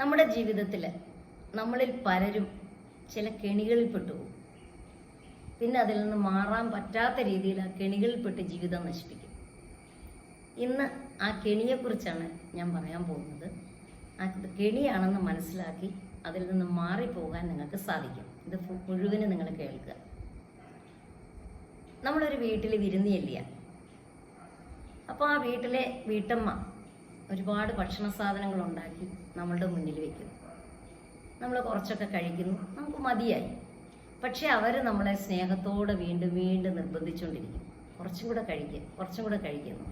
നമ്മുടെ ജീവിതത്തിൽ നമ്മളിൽ പലരും ചില കെണികളിൽ പെട്ടുപോകും പിന്നെ അതിൽ നിന്ന് മാറാൻ പറ്റാത്ത രീതിയിൽ ആ കെണികളിൽപ്പെട്ട് ജീവിതം നശിപ്പിക്കും. ഇന്ന് ആ കെണിയെക്കുറിച്ചാണ് ഞാൻ പറയാൻ പോകുന്നത്. ആ കെണിയാണെന്ന് മനസ്സിലാക്കി അതിൽ നിന്ന് മാറിപ്പോകാൻ നിങ്ങൾക്ക് സാധിക്കും. ഇത് മുഴുവനും നിങ്ങൾ കേൾക്കുക. നമ്മളൊരു വീട്ടിൽ വിരുന്നിയല്ല അപ്പോൾ ആ വീട്ടിലെ വീട്ടമ്മ ഒരുപാട് ഭക്ഷണ സാധനങ്ങൾ ഉണ്ടാക്കി നമ്മളുടെ മുന്നിൽ വെക്കുന്നു നമ്മൾ കുറച്ചൊക്കെ കഴിക്കുന്നു. നമുക്ക് മതിയായി. പക്ഷെ അവർ നമ്മളെ സ്നേഹത്തോടെ വീണ്ടും വീണ്ടും നിർബന്ധിച്ചുകൊണ്ടിരിക്കും കുറച്ചും കൂടെ കഴിക്കുക കുറച്ചും കൂടെ കഴിക്കുന്നു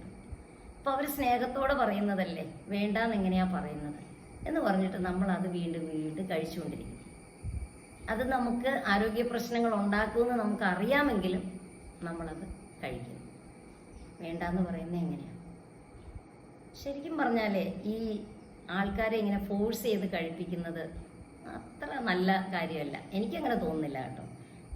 അപ്പോൾ അവർ സ്നേഹത്തോടെ പറയുന്നതല്ലേ? വേണ്ടാന്ന് എങ്ങനെയാ പറയുന്നത്? എന്ന് പറഞ്ഞിട്ട് നമ്മൾ അത് വീണ്ടും വീണ്ടും കഴിച്ചുകൊണ്ടിരിക്കും. അത് നമുക്ക് ആരോഗ്യ പ്രശ്നങ്ങൾ ഉണ്ടാക്കുമെന്ന് നമുക്ക് അറിയാമെങ്കിലും നമ്മളത് കഴിക്കും. വേണ്ടാന്ന് പറയുന്നത് എങ്ങനെയാണ് ശരിക്കും പറഞ്ഞാലേ ഈ ആൾക്കാരെ ഇങ്ങനെ ഫോഴ്സ് ചെയ്ത് കഴിപ്പിക്കുന്നത് അത്ര നല്ല കാര്യമല്ല. എനിക്കങ്ങനെ തോന്നുന്നില്ല കേട്ടോ.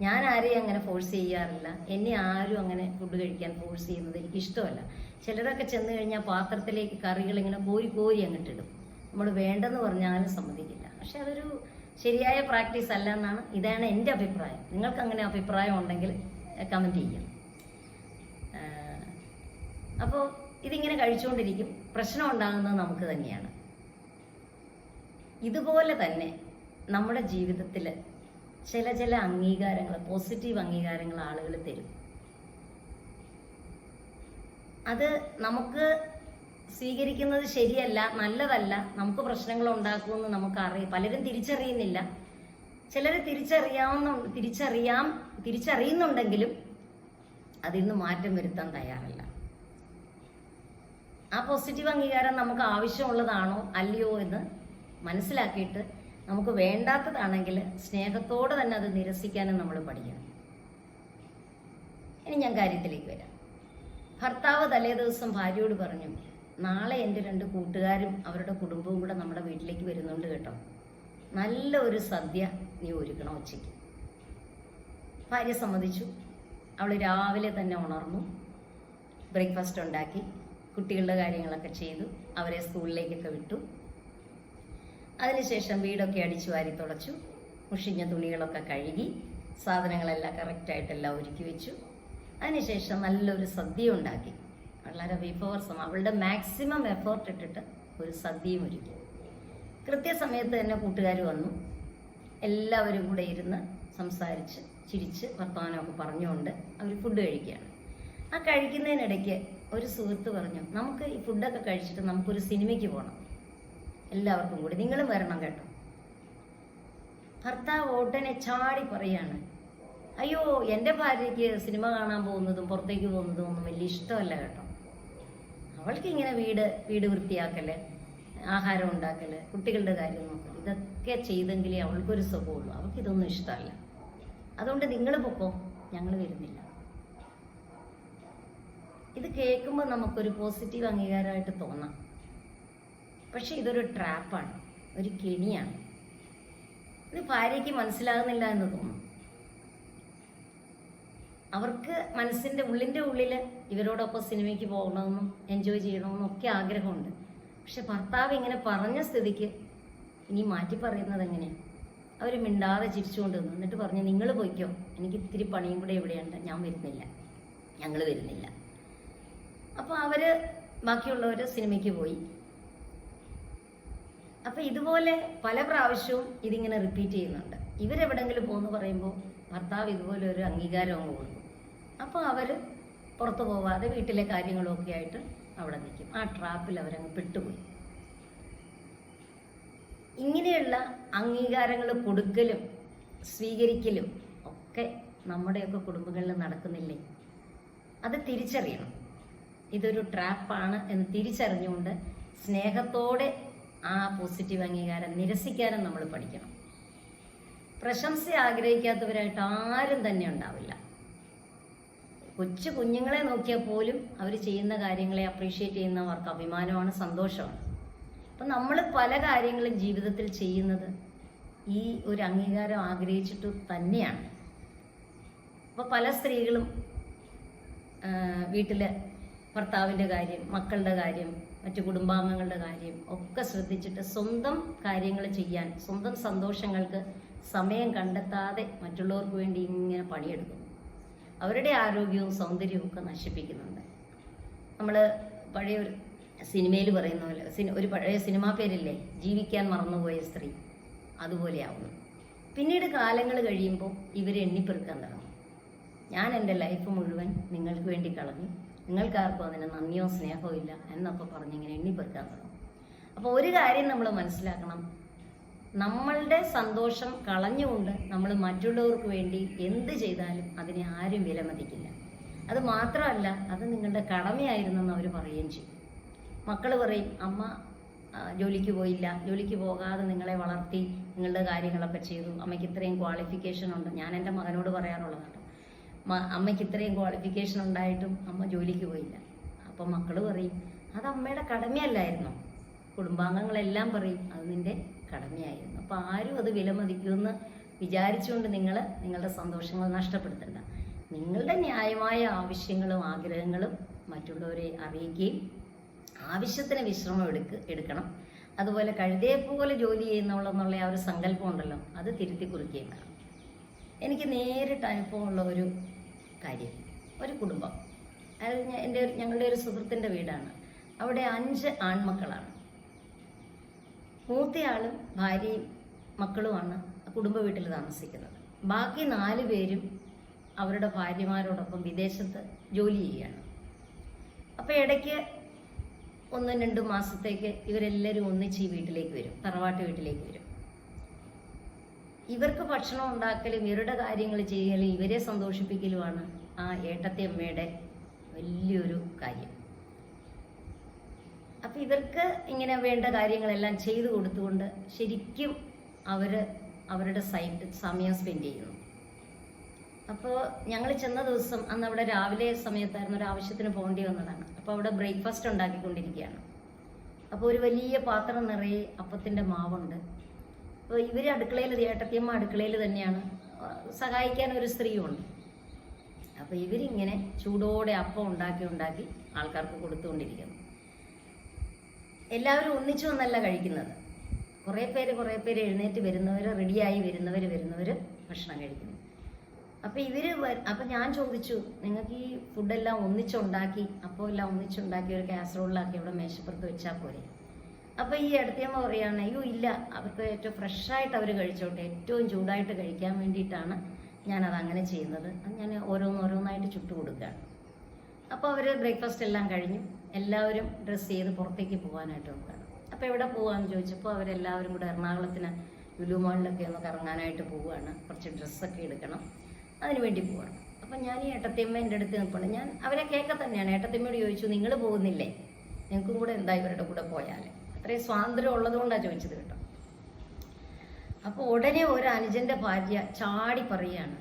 ഞാൻ ആരെയും അങ്ങനെ ഫോഴ്സ് ചെയ്യാറില്ല. എന്നെ ആരും അങ്ങനെ ഫുഡ് കഴിക്കാൻ ഫോഴ്സ് ചെയ്യുന്നത് എനിക്ക് ഇഷ്ടമല്ല. ചിലരൊക്കെ ചെന്ന് കഴിഞ്ഞാൽ പാത്രത്തിലേക്ക് കറികൾ ഇങ്ങനെ കോരി കോരി അങ്ങോട്ടിടും നമ്മൾ വേണ്ടെന്ന് പറഞ്ഞാലും സമ്മതിക്കില്ല. പക്ഷെ അതൊരു ശരിയായ പ്രാക്ടീസ് അല്ല എന്നാണ് ഇതാണ് എന്റെ അഭിപ്രായം. നിങ്ങൾക്ക് അങ്ങനെ അഭിപ്രായം ഉണ്ടെങ്കിൽ കമന്റ് ചെയ്യാം. അപ്പോൾ ഇതിങ്ങനെ കഴിച്ചുകൊണ്ടിരിക്കും. പ്രശ്നം ഉണ്ടാകുന്നത് നമുക്ക് തന്നെയാണ്. ഇതുപോലെ തന്നെ നമ്മുടെ ജീവിതത്തിൽ ചില ചില അംഗീകാരങ്ങൾ പോസിറ്റീവ് അംഗീകാരങ്ങൾ ആളുകൾ തരും. അത് നമുക്ക് സ്വീകരിക്കുന്നത് ശരിയല്ല നല്ലതല്ല. നമുക്ക് പ്രശ്നങ്ങൾ ഉണ്ടാക്കുമെന്ന് നമുക്ക് അറിയാം പലരും തിരിച്ചറിയുന്നില്ല. ചിലർ തിരിച്ചറിയാവുന്ന തിരിച്ചറിയാം തിരിച്ചറിയുന്നുണ്ടെങ്കിലും അതിൽ നിന്ന് മാറ്റം വരുത്താൻ തയ്യാറല്ല. ആ പോസിറ്റീവ് അംഗീകാരം നമുക്ക് ആവശ്യമുള്ളതാണോ അല്ലയോ എന്ന് മനസ്സിലാക്കിയിട്ട് നമുക്ക് വേണ്ടാത്തതാണെങ്കിൽ സ്നേഹത്തോടെ തന്നെ അത് നിരസിക്കാനും നമ്മൾ പഠിക്കണം. ഇനി ഞാൻ കാര്യത്തിലേക്ക് വരാം. ഭർത്താവ് തലേ ദിവസം ഭാര്യയോട് പറഞ്ഞു നാളെ എന്റെ രണ്ട് കൂട്ടുകാരും അവരുടെ കുടുംബവും കൂടെ നമ്മുടെ വീട്ടിലേക്ക് വരുന്നുണ്ട് കേട്ടോ. നല്ല ഒരു സദ്യ നീ ഒരുക്കണം ഉച്ചയ്ക്ക്. ഭാര്യ സമ്മതിച്ചു. അവൾ രാവിലെ തന്നെ ഉണർന്നു. ബ്രേക്ക്ഫാസ്റ്റ് ഉണ്ടാക്കി. കുട്ടികളുടെ കാര്യങ്ങളൊക്കെ ചെയ്തു അവരെ സ്കൂളിലേക്കൊക്കെ വിട്ടു. അതിനുശേഷം വീടൊക്കെ അടിച്ചു വാരി തുടച്ചു. മുഷിഞ്ഞ തുണികളൊക്കെ കഴുകി സാധനങ്ങളെല്ലാം കറക്റ്റായിട്ടെല്ലാം ഒരുക്കി വെച്ചു. അതിനുശേഷം നല്ലൊരു സദ്യ ഉണ്ടാക്കി. വളരെ വിഭവസം അവളുടെ മാക്സിമം എഫേർട്ട് ഇട്ടിട്ട് ഒരു സദ്യയും ഒരുക്കി. കൃത്യസമയത്ത് തന്നെ കൂട്ടുകാർ വന്നു. എല്ലാവരും കൂടെ ഇരുന്ന് സംസാരിച്ച് ചിരിച്ച് വർത്തമാനമൊക്കെ പറഞ്ഞുകൊണ്ട് അവർ ഫുഡ് കഴിക്കുകയാണ്. ആ കഴിക്കുന്നതിനിടയ്ക്ക് ഒരു സുഹൃത്ത് പറഞ്ഞു നമുക്ക് ഈ ഫുഡൊക്കെ കഴിച്ചിട്ട് നമുക്കൊരു സിനിമയ്ക്ക് പോകണം എല്ലാവർക്കും കൂടി. നിങ്ങളും വരണം കേട്ടോ. ഭർത്താവ് ഓട്ടനെ ചാടി പറയാണ് അയ്യോ എന്റെ ഭാര്യയ്ക്ക് സിനിമ കാണാൻ പോകുന്നതും പുറത്തേക്ക് പോകുന്നതും ഒന്നും വലിയ ഇഷ്ടമല്ല കേട്ടോ. അവൾക്ക് ഇങ്ങനെ വീട് വീട് വൃത്തിയാക്കൽ ആഹാരം ഉണ്ടാക്കൽ കുട്ടികളുടെ കാര്യം നോക്കൽ ഇതൊക്കെ ചെയ്തെങ്കിലേ അവൾക്കൊരു സുഖമുള്ളൂ. അവൾക്ക് ഇതൊന്നും ഇഷ്ടമല്ല. അതുകൊണ്ട് നിങ്ങൾ പൊക്കോ ഞങ്ങൾ വരുന്നില്ല. ഇത് കേൾക്കുമ്പോൾ നമുക്കൊരു പോസിറ്റീവ് അംഗീകാരമായിട്ട് തോന്നാം. പക്ഷെ ഇതൊരു ട്രാപ്പാണ് ഒരു കെണിയാണ്. ഇത് ഭാര്യയ്ക്ക് മനസ്സിലാകുന്നില്ല എന്ന് തോന്നുന്നു അവർക്ക് മനസ്സിന്റെ ഉള്ളിന്റെ ഉള്ളിൽ ഇവരോടൊപ്പം സിനിമയ്ക്ക് പോകണമെന്നും എൻജോയ് ചെയ്യണമെന്നും ഒക്കെ ആഗ്രഹമുണ്ട്. പക്ഷെ ഭർത്താവ് ഇങ്ങനെ പറഞ്ഞ സ്ഥിതിക്ക് ഇനി മാറ്റി പറയുന്നത് എങ്ങനെയാണ് അവർ മിണ്ടാതെ ചിരിച്ചുകൊണ്ട് നിന്നിട്ട് പറഞ്ഞു നിങ്ങൾ പോയിക്കോ. എനിക്ക് ഇത്തിരി പണിയും കൂടെ ഇവിടെയുണ്ട്. ഞാൻ വരുന്നില്ല. ഞങ്ങൾ വരുന്നില്ല. അപ്പോൾ അവർ ബാക്കിയുള്ളവർ സിനിമയ്ക്ക് പോയി. അപ്പോൾ ഇതുപോലെ പല പ്രാവശ്യവും ഇതിങ്ങനെ റിപ്പീറ്റ് ചെയ്യുന്നുണ്ട്. ഇവരെവിടെങ്കിലും പോകുന്നു പറയുമ്പോൾ ഭർത്താവ് ഇതുപോലെ ഒരു അംഗീകാരം അങ്ങ് കൊടുക്കും. അപ്പോൾ അവർ പുറത്തു പോവാതെ വീട്ടിലെ കാര്യങ്ങളൊക്കെ ആയിട്ട് അവിടെ നിൽക്കും. ആ ട്രാപ്പിൽ അവരങ്ങ് പെട്ടുപോയി. ഇങ്ങനെയുള്ള അംഗീകാരങ്ങൾ കൊടുക്കലും സ്വീകരിക്കലും ഒക്കെ നമ്മുടെയൊക്കെ കുടുംബങ്ങളിൽ നടക്കുന്നില്ലേ? അത് തിരിച്ചറിയണം. ഇതൊരു ട്രാപ്പാണ് എന്ന് തിരിച്ചറിഞ്ഞുകൊണ്ട് സ്നേഹത്തോടെ ആ പോസിറ്റീവ് അംഗീകാരം നിരസിക്കാനും നമ്മൾ പഠിക്കണം. പ്രശംസ ആഗ്രഹിക്കാത്തവരായിട്ട് ആരും തന്നെ ഉണ്ടാവില്ല. കൊച്ചു കുഞ്ഞുങ്ങളെ നോക്കിയാൽ പോലും അവർ ചെയ്യുന്ന കാര്യങ്ങളെ അപ്രീഷിയേറ്റ് ചെയ്യുന്നവർക്ക് അഭിമാനമാണ് സന്തോഷമാണ്. അപ്പം നമ്മൾ പല കാര്യങ്ങളും ജീവിതത്തിൽ ചെയ്യുന്നത് ഈ ഒരു അംഗീകാരം ആഗ്രഹിച്ചിട്ട് തന്നെയാണ്. അപ്പോൾ പല സ്ത്രീകളും വീട്ടിൽ ഭർത്താവിന്റെ കാര്യം മക്കളുടെ കാര്യം മറ്റു കുടുംബാംഗങ്ങളുടെ കാര്യം ഒക്കെ ശ്രദ്ധിച്ചിട്ട് സ്വന്തം കാര്യങ്ങൾ ചെയ്യാൻ സ്വന്തം സന്തോഷങ്ങൾക്ക് സമയം കണ്ടെത്താതെ മറ്റുള്ളവർക്ക് വേണ്ടി ഇങ്ങനെ പണിയെടുക്കും. അവരുടെ ആരോഗ്യവും സൗന്ദര്യവും ഒക്കെ നശിപ്പിക്കുന്നുണ്ട്. നമ്മൾ പഴയ ഒരു സിനിമയിൽ പറയുന്ന പോലെ ഒരു പഴയ സിനിമാ പേരില്ലേ ജീവിക്കാൻ മറന്നുപോയ സ്ത്രീ അതുപോലെയാവുന്നു. പിന്നീട് കാലങ്ങൾ കഴിയുമ്പോൾ ഇവരെ എണ്ണിപ്പെറുക്കാൻ തുടങ്ങും. ഞാൻ എന്റെ ലൈഫ് മുഴുവൻ നിങ്ങൾക്ക് വേണ്ടി കളഞ്ഞു. നിങ്ങൾക്കാർക്കും അതിന് നന്ദിയോ സ്നേഹമോ ഇല്ല എന്നൊക്കെ പറഞ്ഞിങ്ങനെ എണ്ണിപ്പെറുക്കാൻ തുടങ്ങും അപ്പോൾ ഒരു കാര്യം നമ്മൾ മനസ്സിലാക്കണം. നമ്മളുടെ സന്തോഷം കളഞ്ഞുകൊണ്ട് നമ്മൾ മറ്റുള്ളവർക്ക് വേണ്ടി എന്ത് ചെയ്താലും അതിനെ ആരും വിലമതിക്കില്ല. അത് മാത്രമല്ല അത് നിങ്ങളുടെ കടമയായിരുന്നെന്ന് അവർ പറയുകയും ചെയ്യും. മക്കൾ പറയും അമ്മ ജോലിക്ക് പോയില്ല. ജോലിക്ക് പോകാതെ നിങ്ങളെ വളർത്തി നിങ്ങളുടെ കാര്യങ്ങളൊക്കെ ചെയ്തു. അമ്മയ്ക്ക് ഇത്രയും ക്വാളിഫിക്കേഷൻ ഉണ്ട്. ഞാൻ എന്റെ മകനോട് പറയാറുള്ളതാണ്. അമ്മയ്ക്ക് ഇത്രയും ക്വാളിഫിക്കേഷൻ ഉണ്ടായിട്ടും അമ്മ ജോലിക്ക് പോയില്ല. അപ്പോൾ മക്കൾ പറയും അത് അമ്മയുടെ കടമയല്ലായിരുന്നു? കുടുംബാംഗങ്ങളെല്ലാം പറയും അത് നിന്റെ കടമയായിരുന്നു. അപ്പോൾ ആരും അത് വിലമതിക്കുമെന്ന് വിചാരിച്ചുകൊണ്ട് നിങ്ങൾ നിങ്ങളുടെ സന്തോഷങ്ങൾ നഷ്ടപ്പെടുത്തണ്ട. നിങ്ങളുടെ ന്യായമായ ആവശ്യങ്ങളും ആഗ്രഹങ്ങളും മറ്റുള്ളവരെ അറിയിക്കുകയും ആവശ്യത്തിന് വിശ്രമം എടുക്ക് എടുക്കണം. അതുപോലെ കഴുതയെ പോലെ ജോലി ചെയ്യുന്നവളെന്നുള്ള ആ ഒരു സങ്കല്പം ഉണ്ടല്ലോ അത് തിരുത്തി കുറിക്കുകയും വേണം. എനിക്ക് നേരിട്ട് അനുഭവമുള്ള ഒരു കാര്യം. ഒരു കുടുംബം. അതായത് എന്റെ ഞങ്ങളുടെ ഒരു സുഹൃത്തിന്റെ വീടാണ്. അവിടെ അഞ്ച് ആൺമക്കളാണ്. മൂത്തയാളും ഭാര്യയും മക്കളുമാണ് കുടുംബ വീട്ടിൽ താമസിക്കുന്നത്. ബാക്കി നാല് പേരും അവരുടെ ഭാര്യമാരോടൊപ്പം വിദേശത്ത് ജോലി ചെയ്യുകയാണ്. അപ്പോൾ ഇടയ്ക്ക് ഒന്നും രണ്ടും മാസത്തേക്ക് ഇവരെല്ലാവരും ഒന്നിച്ച് ഈ വീട്ടിലേക്ക് വരും. തറവാട്ട് വീട്ടിലേക്ക് വരും. ഇവർക്ക് ഭക്ഷണം ഉണ്ടാക്കലും ഇവരുടെ കാര്യങ്ങൾ ചെയ്യലും ഇവരെ സന്തോഷിപ്പിക്കലുമാണ് ആ ഏട്ടത്തെ അമ്മയുടെ വലിയൊരു കാര്യം. അപ്പം ഇവർക്ക് ഇങ്ങനെ വേണ്ട കാര്യങ്ങളെല്ലാം ചെയ്തു കൊടുത്തുകൊണ്ട് ശരിക്കും അവർ അവരുടെ സൈറ്റ് സമയം സ്പെൻഡ് ചെയ്യുന്നു. അപ്പോൾ ഞങ്ങൾ ചെന്ന ദിവസം അന്ന് അവിടെ രാവിലെ സമയത്തായിരുന്നു ഒരു ആവശ്യത്തിന് പോകേണ്ടി വന്നതാണ്. അപ്പോൾ അവിടെ ബ്രേക്ക്ഫാസ്റ്റ് ഉണ്ടാക്കിക്കൊണ്ടിരിക്കുകയാണ്. അപ്പോൾ ഒരു വലിയ പാത്രം നിറയെ അപ്പത്തിന്റെ മാവുണ്ട്. ഇവർ അടുക്കളയിൽ ഏട്ടത്തിയമ്മ അടുക്കളയിൽ തന്നെയാണ്. സഹായിക്കാൻ ഒരു സ്ത്രീയുണ്ട്. അപ്പോൾ ഇവരിങ്ങനെ ചൂടോടെ അപ്പം ഉണ്ടാക്കി ഉണ്ടാക്കി ആൾക്കാർക്ക് കൊടുത്തുകൊണ്ടിരിക്കുന്നു. എല്ലാവരും ഒന്നിച്ചു വന്നല്ല കഴിക്കുന്നത്. കുറേ പേര് കുറേ പേര് എഴുന്നേറ്റ് വരുന്നവർ റെഡിയായി വരുന്നവർ വരുന്നവർ ഭക്ഷണം കഴിക്കുന്നു. അപ്പോൾ ഇവർ അപ്പം ഞാൻ ചോദിച്ചു നിങ്ങൾക്ക് ഈ ഫുഡെല്ലാം ഒന്നിച്ചുണ്ടാക്കി അപ്പോൾ എല്ലാം ഒന്നിച്ചുണ്ടാക്കി ഒരു കാസറോളിലാക്കി അവിടെ മേശപ്പുറത്ത് വെച്ചാൽ പോരെ? അപ്പോൾ ഈ അടുത്തയമ്മ പറയുകയാണ് അയ്യോ ഇല്ല. അവർക്ക് ഏറ്റവും ഫ്രഷ് ആയിട്ട് അവർ കഴിച്ചോട്ടെ. ഏറ്റവും ചൂടായിട്ട് കഴിക്കാൻ വേണ്ടിയിട്ടാണ് ഞാനത് അങ്ങനെ ചെയ്യുന്നത്. ഞാൻ ഓരോന്നോരോന്നായിട്ട് ചുട്ടു കൊടുക്കുകയാണ്. അപ്പോൾ അവർ ബ്രേക്ക്ഫാസ്റ്റ് എല്ലാം കഴിഞ്ഞു എല്ലാവരും ഡ്രസ്സ് ചെയ്ത് പുറത്തേക്ക് പോകാനായിട്ട് നോക്കുകയാണ് അപ്പോൾ എവിടെ പോകാമെന്ന് ചോദിച്ചപ്പോൾ അവരെല്ലാവരും കൂടെ എറണാകുളത്തിന് ലുലു ഒന്ന് കറങ്ങാനായിട്ട് പോവുകയാണ്. കുറച്ച് ഡ്രസ്സൊക്കെ എടുക്കണം. അതിന് വേണ്ടി പോവാണ്. അപ്പം ഞാൻ ഈ ഏട്ടത്തിയമ്മ എന്റെ അടുത്ത് നിൽപ്പുണ്ട്. ഞാൻ അവരെ കേൾക്ക തന്നെയാണ്. ഏട്ടത്തിയമ്മയോട് ചോദിച്ചു നിങ്ങൾ പോകുന്നില്ലേ? നിങ്ങൾക്കും കൂടെ എന്താ ഇവരുടെ കൂടെ പോയാൽ അത്രയും സ്വാതന്ത്ര്യം ഉള്ളതുകൊണ്ടാണ് ചോദിച്ചത് കേട്ടോ. അപ്പോൾ ഉടനെ ഒരു അനുജന്റെ ഭാര്യ ചാടി പറയാണ്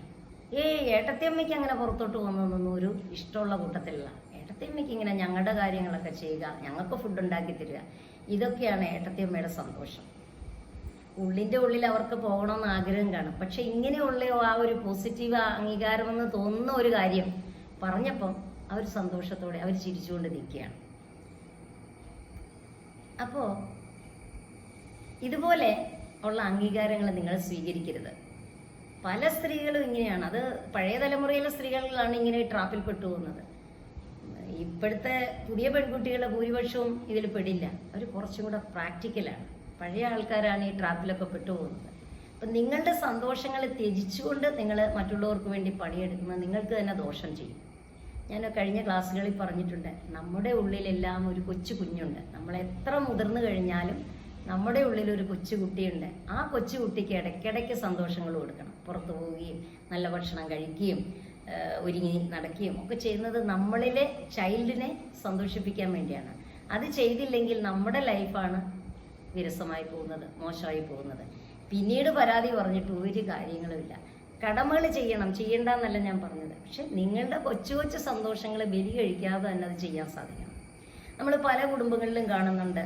ഏ ഏട്ടത്തിയമ്മയ്ക്ക് അങ്ങനെ പുറത്തോട്ട് പോകുന്നതൊന്നും ഒരു ഇഷ്ടമുള്ള കൂട്ടത്തിലല്ല. ഏട്ടത്തിയമ്മയ്ക്ക് ഇങ്ങനെ ഞങ്ങളുടെ കാര്യങ്ങളൊക്കെ ചെയ്യുക ഞങ്ങൾക്ക് ഫുഡ് ഉണ്ടാക്കി തരിക ഇതൊക്കെയാണ് ഏട്ടത്തിയമ്മയുടെ സന്തോഷം. ഉള്ളിന്റെ ഉള്ളിൽ അവർക്ക് പോകണമെന്ന് ആഗ്രഹം കാണും. പക്ഷെ ഇങ്ങനെയുള്ള ആ ഒരു പോസിറ്റീവ് അംഗീകാരമെന്ന് തോന്നുന്ന ഒരു കാര്യം പറഞ്ഞപ്പം അവർ സന്തോഷത്തോടെ അവർ ചിരിച്ചുകൊണ്ട് നിൽക്കുകയാണ്. അപ്പോൾ ഇതുപോലെ ഉള്ള അംഗീകാരങ്ങൾ നിങ്ങൾ സ്വീകരിക്കരുത്. പല സ്ത്രീകളും ഇങ്ങനെയാണ്. അത് പഴയ തലമുറയിലെ സ്ത്രീകളിലാണ് ഇങ്ങനെ ട്രാപ്പിൽ പെട്ടു പോകുന്നത്. ഇപ്പോഴത്തെ പുതിയ പെൺകുട്ടികളുടെ ഭൂരിപക്ഷവും ഇതിൽ പെടില്ല. അവർ കുറച്ചും കൂടെ പ്രാക്ടിക്കലാണ് പഴയ ആൾക്കാരാണ് ഈ ട്രാപ്പിലൊക്കെ പെട്ടുപോകുന്നത് അപ്പം നിങ്ങളുടെ സന്തോഷങ്ങൾ ത്യജിച്ചുകൊണ്ട് നിങ്ങൾ മറ്റുള്ളവർക്ക് വേണ്ടി പണിയെടുക്കുന്നത് നിങ്ങൾക്ക് തന്നെ ദോഷം ചെയ്യും. ഞാൻ കഴിഞ്ഞ ക്ലാസ്സുകളിൽ പറഞ്ഞിട്ടുണ്ട് നമ്മുടെ ഉള്ളിലെല്ലാം ഒരു കൊച്ചു കുഞ്ഞുണ്ട്. നമ്മൾ എത്ര മുതിർന്നു കഴിഞ്ഞാലും നമ്മുടെ ഉള്ളിൽ ഒരു കൊച്ചു കുട്ടിയുണ്ട്. ആ കൊച്ചു കുട്ടിക്ക് ഇടയ്ക്കിടയ്ക്ക് സന്തോഷങ്ങൾ കൊടുക്കണം. പുറത്തു പോവുകയും നല്ല ഭക്ഷണം കഴിക്കുകയും ഒരുങ്ങി നടക്കുകയും ഒക്കെ ചെയ്യുന്നത് നമ്മളിലെ ചൈൽഡിനെ സന്തോഷിപ്പിക്കാൻ വേണ്ടിയാണ്. അത് ചെയ്തില്ലെങ്കിൽ നമ്മുടെ ലൈഫാണ് വിരസമായി പോകുന്നത് മോശമായി പോകുന്നത്. പിന്നീട് പരാതി പറഞ്ഞിട്ട് ഒരു കാര്യങ്ങളുമില്ല കടമകൾ ചെയ്യണം ചെയ്യണ്ടെന്നല്ല ഞാൻ പറഞ്ഞത്. പക്ഷെ നിങ്ങളുടെ കൊച്ചു കൊച്ചു സന്തോഷങ്ങൾ ബലി കഴിക്കാതെ തന്നെ അത് ചെയ്യാൻ സാധിക്കണം. നമ്മൾ പല കുടുംബങ്ങളിലും കാണുന്നുണ്ട്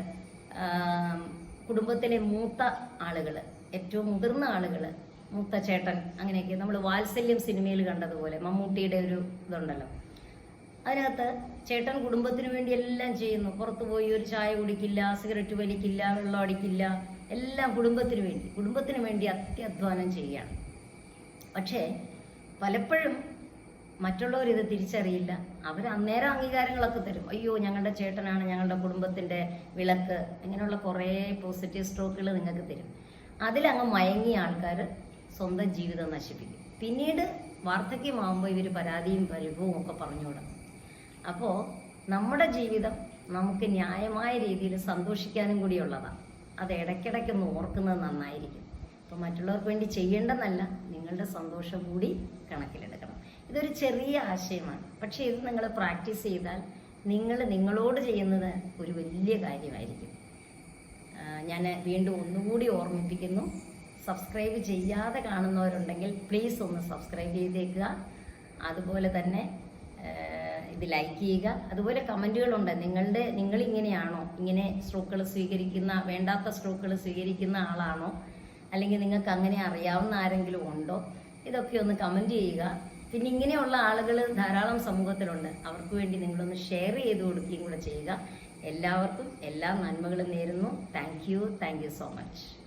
കുടുംബത്തിലെ മൂത്ത ആളുകൾ ഏറ്റവും മുതിർന്ന ആളുകൾ മൂത്ത ചേട്ടൻ അങ്ങനെയൊക്കെ നമ്മൾ വാത്സല്യം സിനിമയിൽ കണ്ടതുപോലെ മമ്മൂട്ടിയുടെ ഒരു ഇതുണ്ടല്ലോ. അതിനകത്ത് ചേട്ടൻ കുടുംബത്തിന് വേണ്ടി എല്ലാം ചെയ്യുന്നു. പുറത്തു പോയി ഒരു ചായ കുടിക്കില്ല സിഗരറ്റ് വലിക്കില്ല വെള്ളം അടിക്കില്ല എല്ലാം കുടുംബത്തിന് വേണ്ടി. കുടുംബത്തിന് വേണ്ടി അത്യധ്വാനം ചെയ്യുകയാണ്. പക്ഷേ പലപ്പോഴും മറ്റുള്ളവർ ഇത് തിരിച്ചറിയില്ല. അവർ അന്നേരം അംഗീകാരങ്ങളൊക്കെ തരും. അയ്യോ ഞങ്ങളുടെ ചേട്ടനാണ് ഞങ്ങളുടെ കുടുംബത്തിന്റെ വിളക്ക്. ഇങ്ങനെയുള്ള കുറേ പോസിറ്റീവ് സ്ട്രോക്കുകൾ നിങ്ങൾക്ക് തരും. അതിലങ്ങ് മയങ്ങിയ ആൾക്കാർ സ്വന്തം ജീവിതം നശിപ്പിക്കും. പിന്നീട് വാർദ്ധക്യമാകുമ്പോൾ ഇവർ പരാതിയും പരിഭവവും ഒക്കെ പറഞ്ഞു തുടങ്ങും. അപ്പോൾ നമ്മുടെ ജീവിതം നമുക്ക് ന്യായമായ രീതിയിൽ സന്തോഷിക്കാനും കൂടിയുള്ളതാണ് അത് ഇടയ്ക്കിടയ്ക്കൊന്ന് ഓർക്കുന്നത് നന്നായിരിക്കും. അപ്പോൾ മറ്റുള്ളവർക്ക് വേണ്ടി ചെയ്യേണ്ടെന്നല്ല നിങ്ങളുടെ സന്തോഷം കൂടി കണക്കിലെടുക്കണം. ഇതൊരു ചെറിയ ആശയമാണ്. പക്ഷേ ഇത് നിങ്ങൾ പ്രാക്ടീസ് ചെയ്താൽ നിങ്ങൾ നിങ്ങളോട് ചെയ്യുന്നത് ഒരു വലിയ കാര്യമായിരിക്കും. ഞാൻ വീണ്ടും ഒന്നുകൂടി ഓർമ്മിപ്പിക്കുന്നു. സബ്സ്ക്രൈബ് ചെയ്യാതെ കാണുന്നവരുണ്ടെങ്കിൽ പ്ലീസ് ഒന്ന് സബ്സ്ക്രൈബ് ചെയ്തേക്കുക. അതുപോലെ തന്നെ ഇത് ലൈക്ക് ചെയ്യുക. അതുപോലെ കമന്റുകളുണ്ട്. നിങ്ങളുടെ നിങ്ങളിങ്ങനെയാണോ? ഇങ്ങനെ സ്ട്രോക്കുകൾ സ്വീകരിക്കുന്ന വേണ്ടാത്ത സ്ട്രോക്കുകൾ സ്വീകരിക്കുന്ന ആളാണോ? അല്ലെങ്കിൽ നിങ്ങൾക്ക് അങ്ങനെ അറിയാവുന്ന ആരെങ്കിലും ഉണ്ടോ? ഇതൊക്കെ ഒന്ന് കമന്റ് ചെയ്യുക. പിന്നെ ഇങ്ങനെയുള്ള ആളുകൾ ധാരാളം സമൂഹത്തിലുണ്ട്. അവർക്ക് വേണ്ടി നിങ്ങളൊന്ന് ഷെയർ ചെയ്ത് കൊടുക്കുകയും കൂടെ ചെയ്യുക. എല്ലാവർക്കും എല്ലാ നന്മകളും നേരുന്നു. Thank you thank you so much